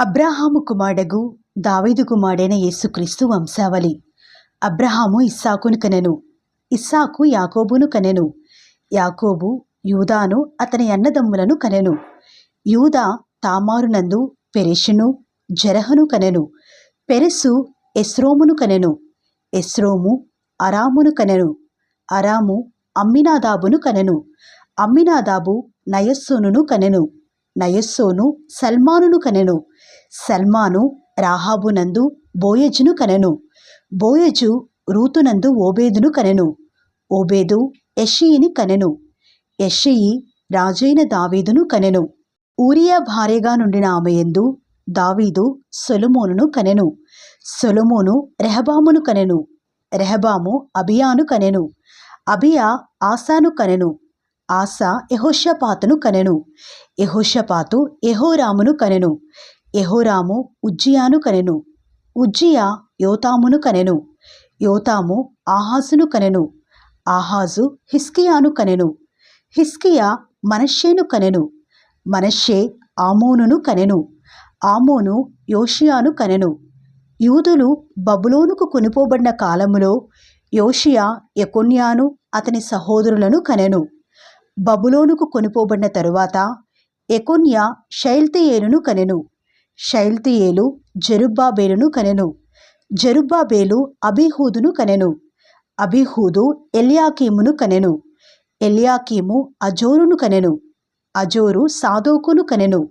అబ్రహాము కుమారుడగు దావీదు కుమారుడైన యేసుక్రీస్తు వంశావళి. అబ్రహాము ఇస్సాకును కనెను. ఇస్సాకు యాకోబును కనెను. యాకోబు యూదాను అతని అన్నదమ్ములను కనెను. యూదా తామారునందు పెరెషును జరహను కనెను. పెరెసు ఎస్రోమును కనెను. ఎస్రోము అరామును కనెను. అరాము అమ్మినాదాబును కనెను. అమ్మినాదాబు నయస్సోనును కనెను. నయస్సోను సల్మానును కనెను. సల్మాను రాహాబునందు బోయజును కనెను. బోయజు రూతునందు ఓబేదును కనెను. ఓబేదు యెషయిని కనెను. యెషయి రాజైన దావీదును కనెను. ఊరియా భార్యగా నుండిన ఆమె యందు దావీదు సొలుమోనును కనెను. సొలుమోను రెహబామును కనెను. రెహబాము అబియాను కనెను. అబియా ఆసాను కనెను. ఆసా యహోషపాతును కనెను. యహోషపాతు యహోరామును కనెను. యెహోరాము ఉజ్జియాను కనెను. ఉజ్జియా యోతామును కనెను. యోతాము ఆహాజును కనెను. ఆహాజు హిస్కియాను కనెను. హిస్కియా మనష్షేను కనెను. మనష్షే ఆమోనును కనెను. ఆమోను యోషియాను కనెను. యూదులు బబులోనుకు కొనిపోబడిన కాలములో యోషియా యెకొన్యాను అతని సహోదరులను కనెను. బబులోనుకు కొనిపోబడిన తరువాత ఎకొన్యా షైల్తియేలును కనెను. షైల్తియేలు జెరుబ్బాబేలును కనెను. జెరుబ్బాబేలు అబీహూదును కనెను. అబీహూదు ఎలియాకీమును కనెను. ఎలియాకీము అజోరును కనెను. అజోరు సాదోకును కనెను.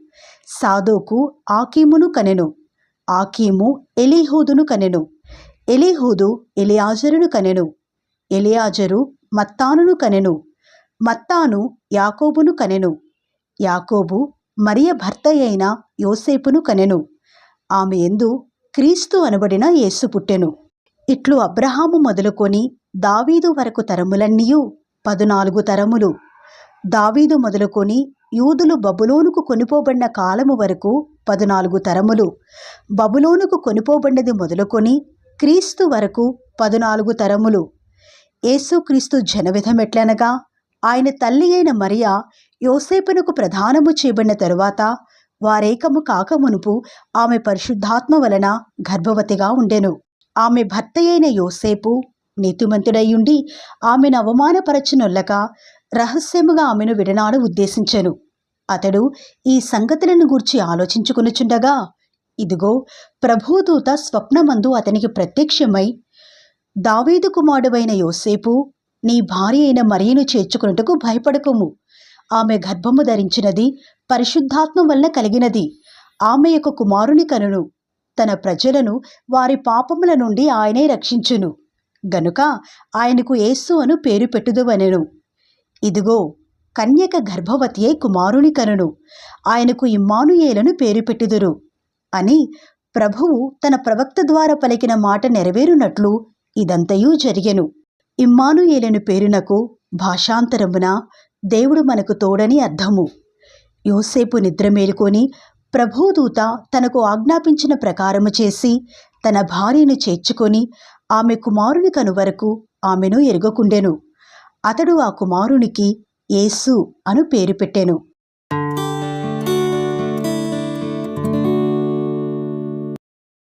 సాదోకు ఆకీమును కనెను. ఆకీము ఎలీహూదును కనెను. ఎలీహూదు ఎలియాజరును కనెను. ఎలియాజరు మత్తానును కనెను. మత్తాను యాకోబును కనెను. యాకోబు మరియ భర్త అయిన యోసేపును కనెను. ఆమె ఎందు క్రీస్తు అనబడిన యేసు పుట్టెను. ఇట్లు అబ్రహాము మొదలుకొని దావీదు వరకు తరములన్నీయు పదునాలుగు తరములు. దావీదు మొదలుకొని యూదులు బబులోనుకు కొనిపోబడిన కాలము వరకు పదునాలుగు తరములు. బబులోనుకు కొనిపోబడినది మొదలుకొని క్రీస్తు వరకు పదునాలుగు తరములు. యేసుక్రీస్తు జనవిధమెట్లనగా ఆయన తల్లి అయిన మరియా యోసేపునకు ప్రధానము చేయబడిన తరువాత వారేకము కాకమునుపు ఆమె పరిశుద్ధాత్మ వలన గర్భవతిగా ఉండెను. ఆమె భర్త అయిన యోసేపు నీతిమంతుడయ్యుండి ఆమెను అవమానపరచనొల్లక రహస్యముగా ఆమెను విడనాడు ఉద్దేశించెను. అతడు ఈ సంగతులను గూర్చి ఆలోచించుకునుచుండగా ఇదిగో ప్రభుదూత స్వప్నమందు అతనికి ప్రత్యక్షమై దావీదు కుమారుడైన యోసేపు నీ భార్య అయిన మరియను చేర్చుకున్నట్టుకు భయపడకుము. ఆమె గర్భము ధరించినది పరిశుద్ధాత్మ వలన కలిగినది. ఆమె యొక్క కుమారుని కనును. తన ప్రజలను వారి పాపముల నుండి ఆయనే రక్షించును. గనుక ఆయనకు యేసు అను పేరు పెట్టుదువనెను. ఇదిగో కన్యక గర్భవతి అయి కుమారుని కనును. ఆయనకు ఇమ్మానుయేలను పేరు పెట్టుదురు. అని ప్రభువు తన ప్రవక్త ద్వారా పలికిన మాట నెరవేరునట్లు ఇదంతయూ జరిగెను. ఇమ్మానుయేలను పేరునకు భాషాంతరమున దేవుడు మనకు తోడని అర్థము. యోసేపు నిద్ర మేలుకొని ప్రభుదూత తనకు ఆజ్ఞాపించిన ప్రకారము చేసి తన భార్యను చేర్చుకొని ఆమె కుమారుని కను వరకు ఆమెను ఎరుగకుండెను. అతడు ఆ కుమారునికి యేసు అను పేరు పెట్టెను.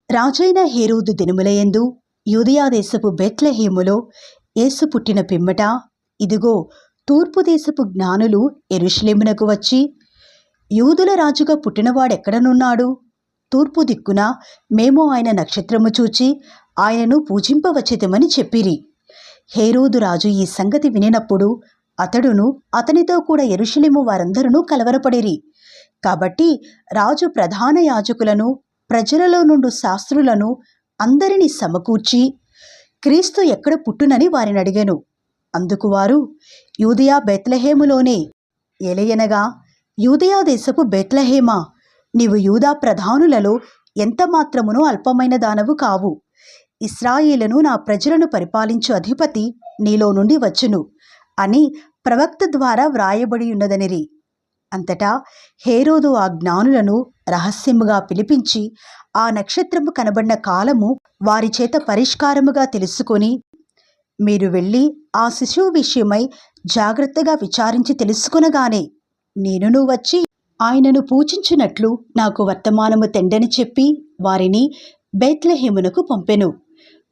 రాజైన హేరోదు దినుములయందు యూదయాదేశపు బెత్లహేములో యేసు పుట్టిన పిమ్మట ఇదిగో తూర్పు దేశపు జ్ఞానులు ఎరుషలేమునకు వచ్చి యూదుల రాజుగా పుట్టినవాడెక్కడనున్నాడు? తూర్పు దిక్కున మేము ఆయన నక్షత్రము చూచి ఆయనను పూజింపవచ్చితమని చెప్పిరి. హేరోదు రాజు ఈ సంగతి వినినప్పుడు అతడును అతనితో కూడా ఎరుషలేము వారందరూ కలవరపడిరి. కాబట్టి రాజు ప్రధాన యాజకులను ప్రజలలో నుండి శాస్త్రులను అందరినీ సమకూర్చి క్రీస్తు ఎక్కడ పుట్టునని వారిని అడిగాను. అందుకు వారు యూదయా బెత్లహేములోనే ఎలయనగా యూదయా దేశపు బెత్లహేమా నీవు యూదా ప్రధానులలో ఎంత మాత్రమునో అల్పమైన దానవు కావు. ఇస్రాయిలను నా ప్రజలను పరిపాలించు అధిపతి నీలో నుండి వచ్చును అని ప్రవక్త ద్వారా వ్రాయబడి ఉన్నదనిరి. అంతటా హేరోదు ఆ జ్ఞానులను రహస్యముగా పిలిపించి ఆ నక్షత్రము కనబడిన కాలము వారి చేత పరిష్కారముగా తెలుసుకొని మీరు వెళ్ళి ఆ శిశువు విషయమై జాగ్రత్తగా విచారించి తెలుసుకునగానే నేనును వచ్చి ఆయనను పూజించినట్లు నాకు వర్తమానము తెండని చెప్పి వారిని బెత్లహేమునకు పంపెను.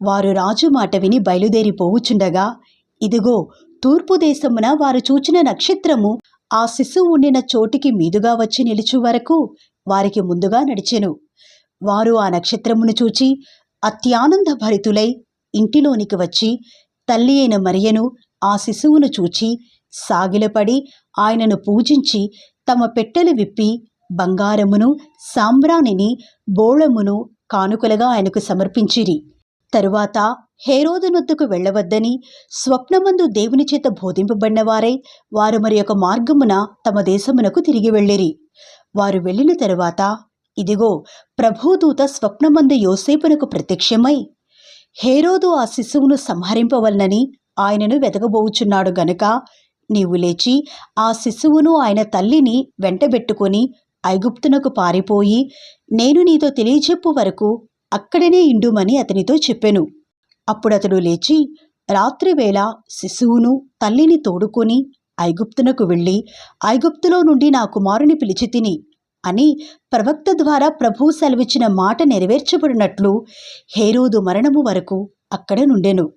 వారు రాజు మాట విని బయలుదేరిపోవుచుండగా ఇదిగో తూర్పు దేశమున వారు చూచిన నక్షత్రము ఆ శిశువు ఉండిన చోటికి మీదుగా వచ్చి నిలుచు వరకు వారికి ముందుగా నడిచెను. వారు ఆ నక్షత్రమును చూచి అత్యానంద భరితులై ఇంటిలోనికి వచ్చి తల్లి అయిన మరియను ఆ శిశువును చూచి సాగిలపడి ఆయనను పూజించి తమ పెట్టెలు విప్పి బంగారమును సాంబ్రాణిని బోళమును కానుకలుగా ఆయనకు సమర్పించిరి. తరువాత హేరోదునొద్దకు వెళ్ళవద్దని స్వప్నమందు దేవుని చేత బోధింపబడినవారై వారు మరి యొక్క మార్గమున తమ దేశమునకు తిరిగి వెళ్ళిరి. వారు వెళ్ళిన తరువాత ఇదిగో ప్రభుదూత స్వప్నమందు యోసేపునకు ప్రత్యక్షమై హేరోదు ఆ శిశువును సంహరింపవలనని ఆయనను వెతకబోచున్నాడు గనుక నీవు లేచి ఆ శిశువును ఆయన తల్లిని వెంటబెట్టుకొని ఐగుప్తునకు పారిపోయి నేను నీతో తెలియచెప్పు వరకు అక్కడనే ఇండుమని అతనితో చెప్పెను. అప్పుడతడు లేచి రాత్రివేళ శిశువును తల్లిని తోడుకొని ఐగుప్తునకు వెళ్ళి ఐగుప్తులో నుండి నా కుమారుని పిలిచి తిని అని ప్రవక్త ద్వారా ప్రభు సెలవిచ్చిన మాట నెరవేర్చబడినట్లు హేరోదు మరణము వరకు అక్కడ నుండెను.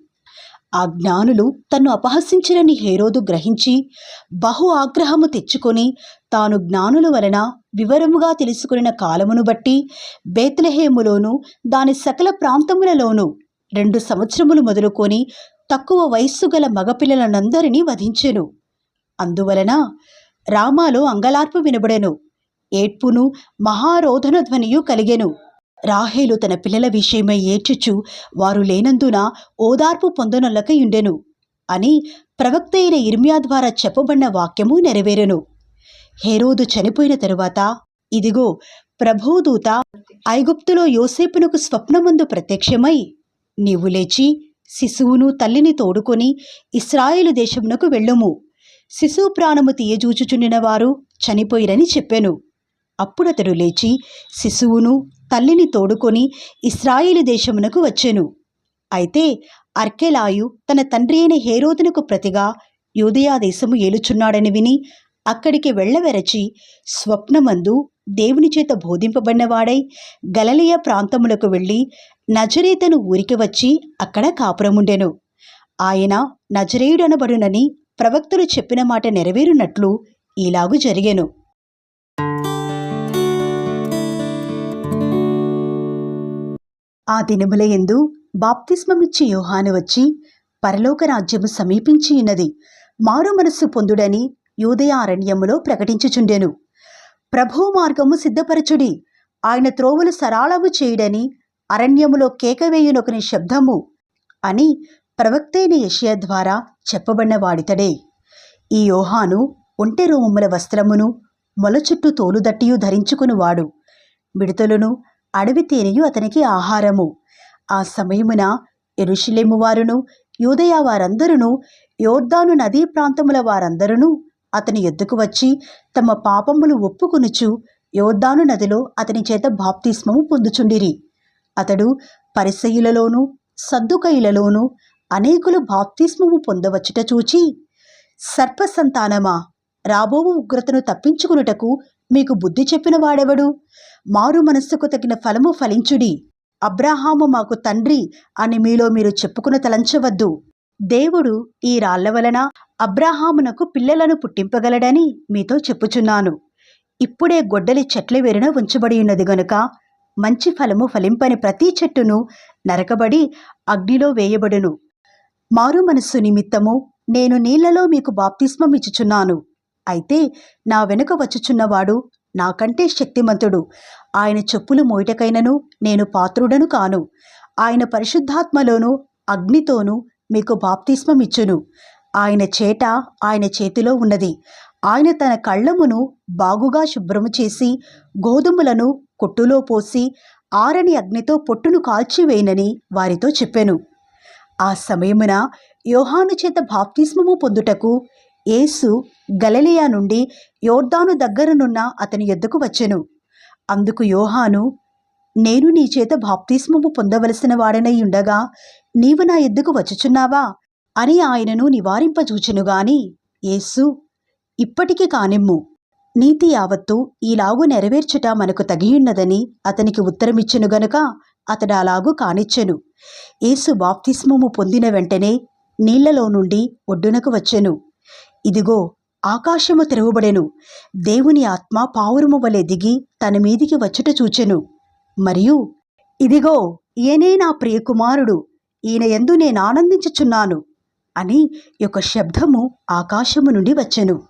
ఆ జ్ఞానులు తన్ను అపహసించినని హేరోదు గ్రహించి బహు ఆగ్రహము తెచ్చుకొని తాను జ్ఞానుల వలన వివరముగా తెలుసుకున్న కాలమును బట్టి బేత్లహేములోను దాని సకల ప్రాంతములలోనూ రెండు సంవత్సరములు మొదలుకొని తక్కువ వయస్సు గల మగపిల్లలనందరినీ వధించెను. అందువలన రామాలో అంగలార్పు వినబడెను. ఏడ్పును మహారోధన ధ్వనియు కలిగెను. రాహేలు తన పిల్లల విషయమై ఏడ్చుచు వారు లేనందున ఓదార్పు పొందనొల్లకయుండెను అని ప్రవక్త అయిన ఇర్మియా ద్వారా చెప్పబడిన వాక్యము నెరవేరెను. హేరోదు చనిపోయిన తరువాత ఇదిగో ప్రభోదూత ఐగుప్తులో యోసేపునకు స్వప్నమందు ప్రత్యక్షమై నీవు లేచి శిశువును తల్లిని తోడుకొని ఇస్రాయేలు దేశమునకు వెళ్ళుము. శిశువు ప్రాణము తీయజూచుచుండిన వారు చనిపోయిరని చెప్పెను. అప్పుడతడు లేచి శిశువును తల్లిని తోడుకొని ఇస్రాయేలు దేశమునకు వచ్చెను. అయితే అర్కెలాయు తన తండ్రి అయిన హేరోదునకు ప్రతిగా యూదయాదేశము ఏలుచున్నాడని విని అక్కడికి వెళ్ళవెరచి స్వప్నమందు దేవుని చేత బోధింపబడినవాడై గలలియ ప్రాంతములకు వెళ్ళి నజరేతను ఊరికి వచ్చి అక్కడ కాపురముండెను. ఆయన నజరేయుడనబడునని ప్రవక్తలు చెప్పిన మాట నెరవేరునట్లు ఇలాగు జరిగెను. ఆ దినముల యందు బాప్తిస్మమిచ్చి యోహాను వచ్చి పరలోక రాజ్యము సమీపించి ఉన్నది. మారు మనస్సు పొందుడని యూదయ అరణ్యములో ప్రకటించుచుండెను. ప్రభు మార్గము సిద్ధపరచుడి. ఆయన త్రోవలు సరాళము చేయుడని అరణ్యములో కేకవేయునొకని శబ్దము అని ప్రవక్తైన యషయ ద్వారా చెప్పబడిన వాడితడే. ఈ యోహాను ఒంటె రోమముల వస్త్రమును మొల చుట్టూ తోలుదట్టియు ధరించుకునివాడు. మిడతలను అడవి తేనెయు అతనికి ఆహారము. ఆ సమయమున ఎరుషులేము వారును యూదయ వారందరును యోర్దాను నదీ ప్రాంతముల వారందరును అతని ఎద్దుకు వచ్చి తమ పాపములు ఒప్పుకొనుచు యోర్దాను నదిలో అతని చేత బాప్తిస్మము పొందుచుండిరి. అతడు పరిసయులలోనూ సద్దుకయులలోనూ అనేకులు బాప్తిస్మము పొందవచ్చుట చూచి సర్పసంతానమా? రాబోవు ఉగ్రతను తప్పించుకునుటకు మీకు బుద్ధి చెప్పిన వాడెవడు? మారు మనస్సుకు తగిన ఫలము ఫలించుడి. అబ్రాహాము మాకు తండ్రి అని మీలో మీరు చెప్పుకుని తలంచవద్దు. దేవుడు ఈ రాళ్ళ వలన అబ్రాహామునకు పిల్లలను పుట్టింపగలడని మీతో చెప్పుచున్నాను. ఇప్పుడే గొడ్డలి చెట్ల వేరున ఉంచబడి ఉన్నది గనుక మంచి ఫలము ఫలింపని ప్రతి చెట్టును నరకబడి అగ్నిలో వేయబడును. మారు మనస్సు నిమిత్తము నేను నీళ్ళలో మీకు బాప్తిస్మం ఇచ్చుచున్నాను అయితే నా వెనుక వచ్చుచున్నవాడు నాకంటే శక్తిమంతుడు. ఆయన చెప్పులు మోయటకైనను నేను పాత్రుడను కాను. ఆయన పరిశుద్ధాత్మలోను అగ్నితోనూ మీకు బాప్తిస్మమిచ్చును. ఆయన చేట ఆయన చేతిలో ఉన్నది. ఆయన తన కళ్ళమును బాగుగా శుభ్రము చేసి గోధుమలను కొట్టులో పోసి ఆరని అగ్నితో పొట్టును కాల్చివేయనని వారితో చెప్పాను. ఆ సమయమున యోహాను చేత బాప్తిస్మము పొందుటకు యేసు గలలియా నుండి యోర్దాను దగ్గరనున్న అతని యొద్దకు వచ్చెను. అందుకు యోహాను నేను నీ చేత బాప్తిస్మము పొందవలసిన వాడనై ఉండగా నీవు నా ఎద్దుకు వచ్చుచున్నావా అని ఆయనను నివారింపజూచెనుగాని యేసు ఇప్పటికి కానిమ్ము. నీతి యావత్తు ఈలాగు నెరవేర్చుట మనకు తగియున్నదని అతనికి ఉత్తరమిచ్చెను గనుక అతడు అలాగూ కానిచ్చెను. యేసు బాప్తిస్మము పొందిన వెంటనే నీళ్ళలో నుండి ఒడ్డునకు వచ్చెను. ఇదిగో ఆకాశము తెరవబడెను. దేవుని ఆత్మ పావురము వలె దిగి తన మీదికి వచ్చుట చూచెను. మరియు ఇదిగో ఈయనే నా ప్రియకుమారుడు ఈయన యందు నేను ఆనందించుచున్నాను అని ఒక శబ్దము ఆకాశము నుండి వచ్చెను.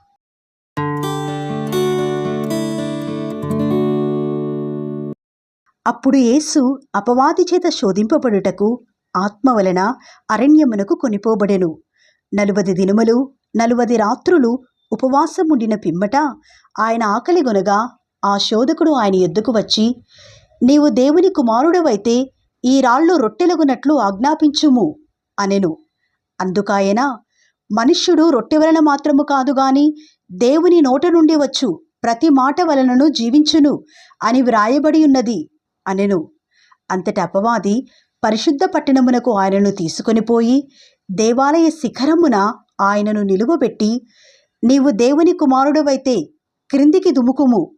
అప్పుడు యేసు అపవాది చేత శోధింపబడుటకు ఆత్మ వలన అరణ్యమునకు కొనిపోబడెను. నలువది దినములు నలువది రాత్రులు ఉపవాసముండిన పిమ్మట ఆయన ఆకలిగొనగా ఆ శోధకుడు ఆయన ఎద్దుకు వచ్చి నీవు దేవుని కుమారుడవైతే ఈ రాళ్ళు రొట్టెలగునట్లు ఆజ్ఞాపించుము అనెను. అందుకాయన మనుష్యుడు రొట్టె వలన మాత్రము కాదు గాని దేవుని నోట నుండి వచ్చు ప్రతి మాట వలనను జీవించును అని వ్రాయబడి ఉన్నది అనెను. అంతటి అపవాది పరిశుద్ధ పట్టణమునకు ఆయనను తీసుకొని పోయి దేవాలయ శిఖరమున ఆయనను నిలువబెట్టి నీవు దేవుని కుమారుడవైతే క్రిందికి దుముకుము.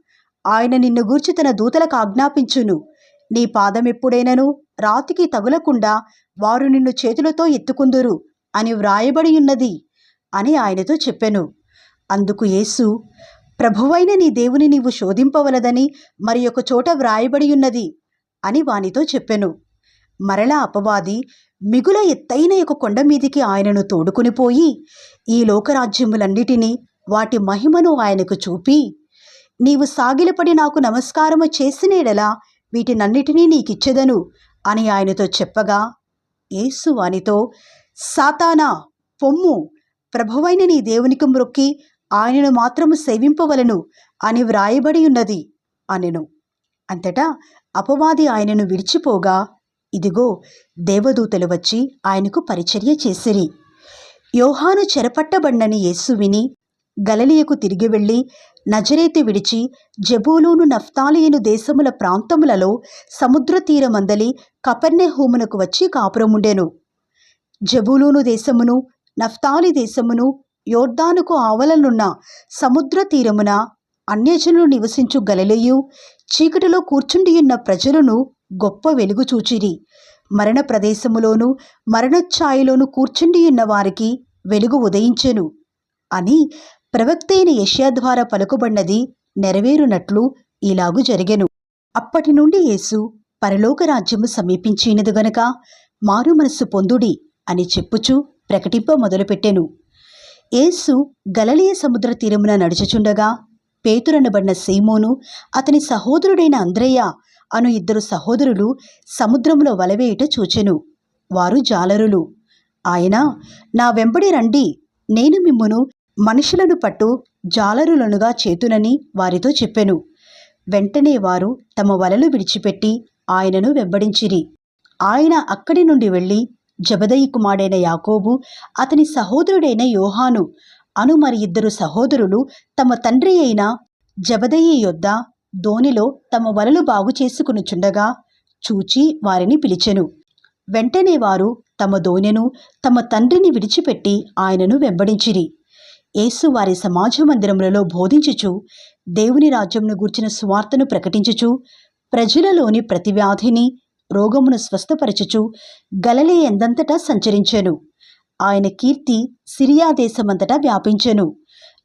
ఆయన నిన్ను గూర్చి తన దూతలకు ఆజ్ఞాపించును. నీ పాదం ఎప్పుడైనను రాతికి తగులకుండా వారు నిన్ను చేతులతో ఎత్తుకుందురు అని వ్రాయబడి ఉన్నది అని ఆయనతో చెప్పెను. అందుకు యేసు ప్రభువైన నీ దేవుని నీవు శోధింపవలదని మరి ఒక చోట వ్రాయబడి ఉన్నది అని వానితో చెప్పెను. మరలా అపవాది మిగుల ఎత్తైన ఒక కొండ మీదికి ఆయనను తోడుకుని పోయి ఈ లోకరాజ్యములన్నిటినీ వాటి మహిమను ఆయనకు చూపి నీవు సాగిలపడి నాకు నమస్కారము చేసినేడలా వీటినన్నిటినీ నీకిచ్చెదను అని ఆయనతో చెప్పగా యేసు వానితో సాతానా పొమ్ము ప్రభువైన నీ దేవునికి మ్రొక్కి ఆయనను మాత్రము సేవింపవలను అని వ్రాయబడి ఉన్నది అనెను. అంతటా అపవాది ఆయనను విడిచిపోగా ఇదిగో దేవదూతలు వచ్చి ఆయనకు పరిచర్య చేసిరి. యోహాను చెరపట్టబడినని యేసు విని గలలియకు తిరిగి వెళ్ళి నజరేతి విడిచి జబూలూను నఫ్తాలియను దేశముల ప్రాంతములలో సముద్ర తీరమందలి కపర్నెహూమునకు వచ్చి కాపురముండెను జబూలూను దేశమును నఫ్తాలి దేశమును యోర్దానుకు ఆవలనున్న సముద్ర తీరమున అన్యజనులు నివసించు గలలియు చీకటిలో కూర్చుండియున్న ప్రజలను గొప్ప వెలుగు చూచిరి. మరణ ప్రదేశములోనూ మరణఛాయలోను కూర్చుండి వారికి వెలుగు ఉదయించెను. అని ప్రవక్త అయిన యష్యా ద్వారా పలుకుబడినది నెరవేరునట్లు ఇలాగు జరిగెను. అప్పటి నుండి యేసు పరలోక రాజ్యము సమీపించినది గనుక మారు మనస్సు పొందుడి అని చెప్పుచు ప్రకటింప మొదలుపెట్టెను. యేసు గలలియ సముద్ర తీరమున నడుచుచుండగా పేతురనబడిన సీమోను అతని సహోదరుడైన అంద్రయ్య అను ఇద్దరు సహోదరులు సముద్రంలో వలవేయుట చూచెను. వారు జాలరులు. ఆయన నా వెంబడి రండి. నేను మిమ్మును మనుషులను పట్టు జాలరులనుగా చేతునని వారితో చెప్పెను. వెంటనే వారు తమ వలలు విడిచిపెట్టి ఆయనను వెంబడించిరి. ఆయన అక్కడి నుండి వెళ్ళి జబదయి కుమారుడైన యాకోబు అతని సహోదరుడైన యోహాను అను మరి ఇద్దరు సహోదరులు తమ తండ్రి అయిన జబదయి యొద్ద దోనిలో తమ వలలు బాగు చేసుకునుచుండగా చూచి వారిని పిలిచెను. వెంటనే వారు తమ దోణెను తమ తండ్రిని విడిచిపెట్టి ఆయనను వెంబడించిరి. యేసు వారి సమాజ మందిరములలో బోధించుచు దేవుని రాజ్యమును గూర్చిన సువార్తను ప్రకటించుచు ప్రజలలోని ప్రతి వ్యాధిని రోగమును స్వస్థపరచుచు గలలే ఎందంతటా సంచరించెను. ఆయన కీర్తి సిరియా దేశమంతటా వ్యాపించెను.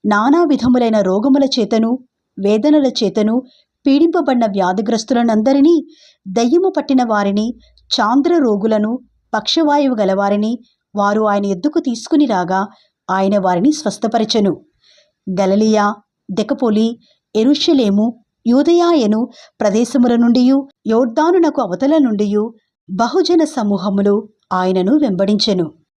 నానా విధములైన రోగముల చేతను వేదనల చేతను పీడింపబడిన వ్యాధిగ్రస్తులనందరినీ దయ్యము పట్టిన వారిని చాంద్ర రోగులను పక్షవాయువు గలవారిని వారు ఆయన ఎద్దుకు తీసుకుని రాగా ఆయన వారిని స్వస్థపరచెను. గలలియా దెకపోలి ఎరుషలేము యూదయాయను ప్రదేశముల నుండియు యోర్ధానునకు అవతల నుండియు బహుజన సమూహములు ఆయనను వెంబడించెను.